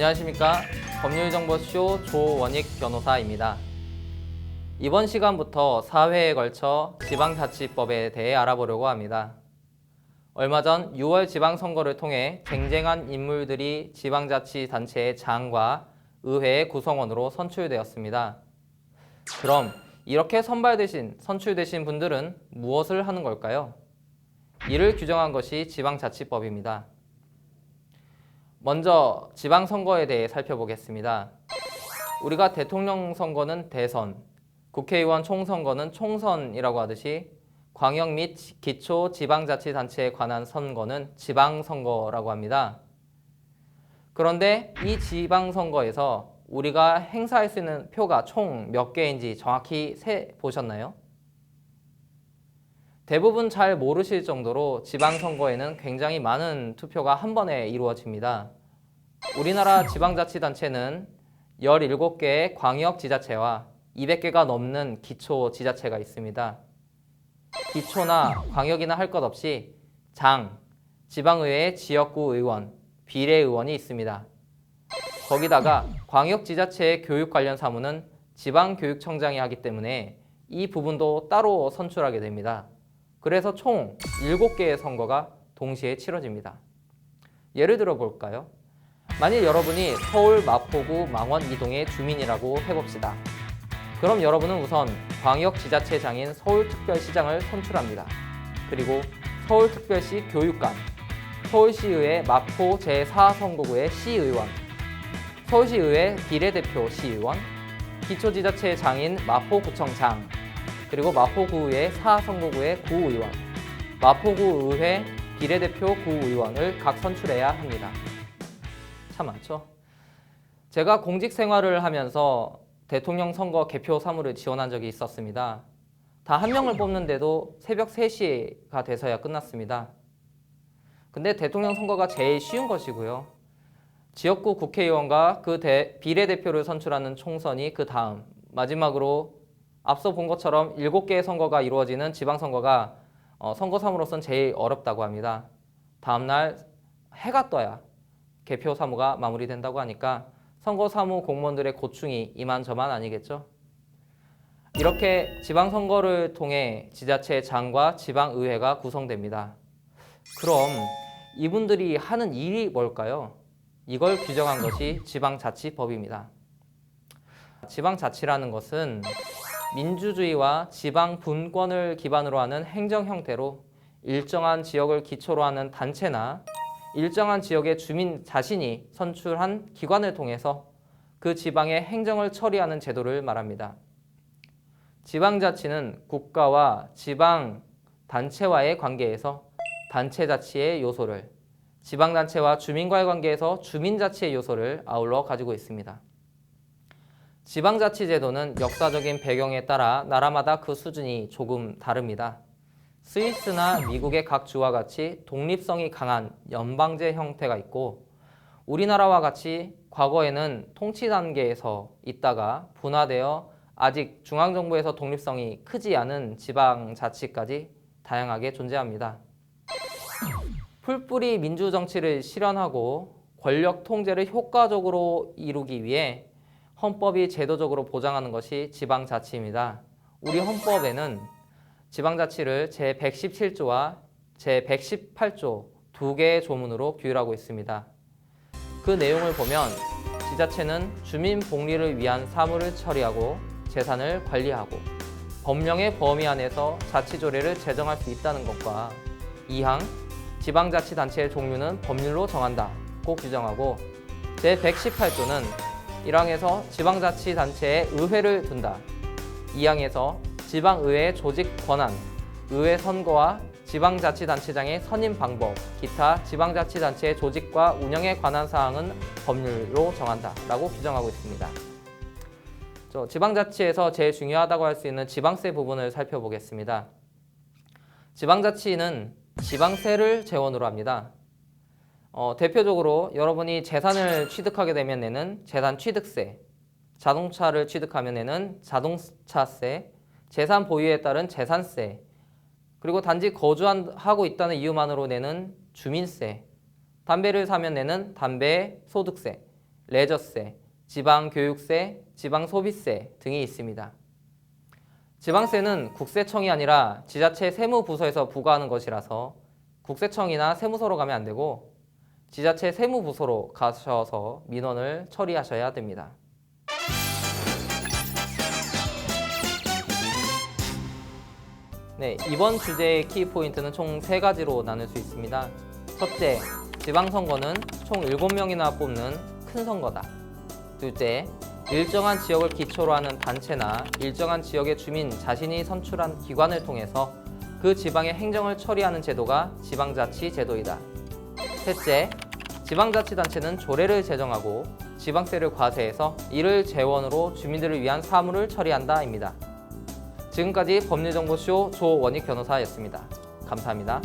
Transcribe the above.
안녕하십니까. 법률정보쇼 조원익 변호사입니다. 이번 시간부터 4회에 걸쳐 지방자치법에 대해 알아보려고 합니다. 얼마 전 6월 지방선거를 통해 쟁쟁한 인물들이 지방자치단체의 장과 의회의 구성원으로 선출되었습니다. 그럼 이렇게 선발되신, 선출되신 분들은 무엇을 하는 걸까요? 이를 규정한 것이 지방자치법입니다. 먼저 지방선거에 대해 살펴보겠습니다. 우리가 대통령 선거는 대선, 국회의원 총선거는 총선이라고 하듯이 광역 및 기초 지방자치단체에 관한 선거는 지방선거라고 합니다. 그런데 이 지방선거에서 우리가 행사할 수 있는 표가 총 몇 개인지 정확히 세 보셨나요? 대부분 잘 모르실 정도로 지방선거에는 굉장히 많은 투표가 한 번에 이루어집니다. 우리나라 지방자치단체는 17개의 광역지자체와 200개가 넘는 기초 지자체가 있습니다. 기초나 광역이나 할 것 없이 장, 지방의회 지역구 의원, 비례의원이 있습니다. 거기다가 광역지자체의 교육 관련 사무는 지방교육청장이 하기 때문에 이 부분도 따로 선출하게 됩니다. 그래서 총 7개의 선거가 동시에 치러집니다. 예를 들어 볼까요? 만일 여러분이 서울 마포구 망원 이동의 주민이라고 해봅시다. 그럼 여러분은 우선 광역지자체장인 서울특별시장을 선출합니다. 그리고 서울특별시 교육감, 서울시의회 마포 제4선거구의 시의원, 서울시의회 비례대표 시의원, 기초지자체 장인 마포구청장, 그리고 마포구의 4선거구의 구의원, 마포구 의회 비례대표 구의원을 각 선출해야 합니다. 참 많죠? 제가 공직 생활을 하면서 대통령 선거 개표 사무를 지원한 적이 있었습니다. 다 한 명을 뽑는데도 새벽 3시가 돼서야 끝났습니다. 근데 대통령 선거가 제일 쉬운 것이고요. 지역구 국회의원과 그 대- 비례대표를 선출하는 총선이 그 다음 마지막으로 앞서 본 것처럼 7개의 선거가 이루어지는 지방선거가 어, 선거 사무로선 제일 어렵다고 합니다. 다음날 해가 떠야 개표 사무가 마무리된다고 하니까 선거 사무 공무원들의 고충이 이만저만 아니겠죠? 이렇게 지방선거를 통해 지자체 장과 지방의회가 구성됩니다. 그럼 이분들이 하는 일이 뭘까요? 이걸 규정한 것이 지방자치법입니다. 지방자치라는 것은 민주주의와 지방 분권을 기반으로 하는 행정 형태로 일정한 지역을 기초로 하는 단체나 일정한 지역의 주민 자신이 선출한 기관을 통해서 그 지방의 행정을 처리하는 제도를 말합니다. 지방자치는 국가와 지방 단체와의 관계에서 단체자치의 요소를, 지방단체와 주민과의 관계에서 주민자치의 요소를 아울러 가지고 있습니다. 지방자치제도는 역사적인 배경에 따라 나라마다 그 수준이 조금 다릅니다. 스위스나 미국의 각 주와 같이 독립성이 강한 연방제 형태가 있고 우리나라와 같이 과거에는 통치 단계에서 있다가 분화되어 아직 중앙정부에서 독립성이 크지 않은 지방자치까지 다양하게 존재합니다. 풀뿌리 민주정치를 실현하고 권력 통제를 효과적으로 이루기 위해 헌법이 제도적으로 보장하는 것이 지방자치입니다. 우리 헌법에는 지방자치를 제117조와 제118조 두 개의 조문으로 규율하고 있습니다. 그 내용을 보면 지자체는 주민 복리를 위한 사무를 처리하고 재산을 관리하고 법령의 범위 안에서 자치조례를 제정할 수 있다는 것과 2항 지방자치단체의 종류는 법률로 정한다 고 규정하고 제118조는 1항에서 지방자치단체에 의회를 둔다 2항에서 지방의회 조직 권한, 의회 선거와 지방자치단체장의 선임 방법, 기타 지방자치단체의 조직과 운영에 관한 사항은 법률로 정한다 라고 규정하고 있습니다. 저 지방자치에서 제일 중요하다고 할 수 있는 지방세 부분을 살펴보겠습니다. 지방자치는 지방세를 재원으로 합니다. 어, 대표적으로 여러분이 재산을 취득하게 되면 내는 재산 취득세, 자동차를 취득하면 내는 자동차세, 재산 보유에 따른 재산세, 그리고 단지 거주하고 있다는 이유만으로 내는 주민세, 담배를 사면 내는 담배 소득세, 레저세, 지방 교육세, 지방 소비세 등이 있습니다. 지방세는 국세청이 아니라 지자체 세무부서에서 부과하는 것이라서 국세청이나 세무서로 가면 안 되고 지자체 세무부서로 가셔서 민원을 처리하셔야 됩니다. 네, 이번 주제의 키포인트는 총 세가지로 나눌 수 있습니다. 첫째, 지방선거는 총 7명이나 뽑는 큰 선거다. 둘째, 일정한 지역을 기초로 하는 단체나 일정한 지역의 주민 자신이 선출한 기관을 통해서 그 지방의 행정을 처리하는 제도가 지방자치 제도이다. 셋째, 지방자치단체는 조례를 제정하고 지방세를 과세해서 이를 재원으로 주민들을 위한 사무를 처리한다입니다. 지금까지 법률정보쇼 조원익 변호사였습니다. 감사합니다.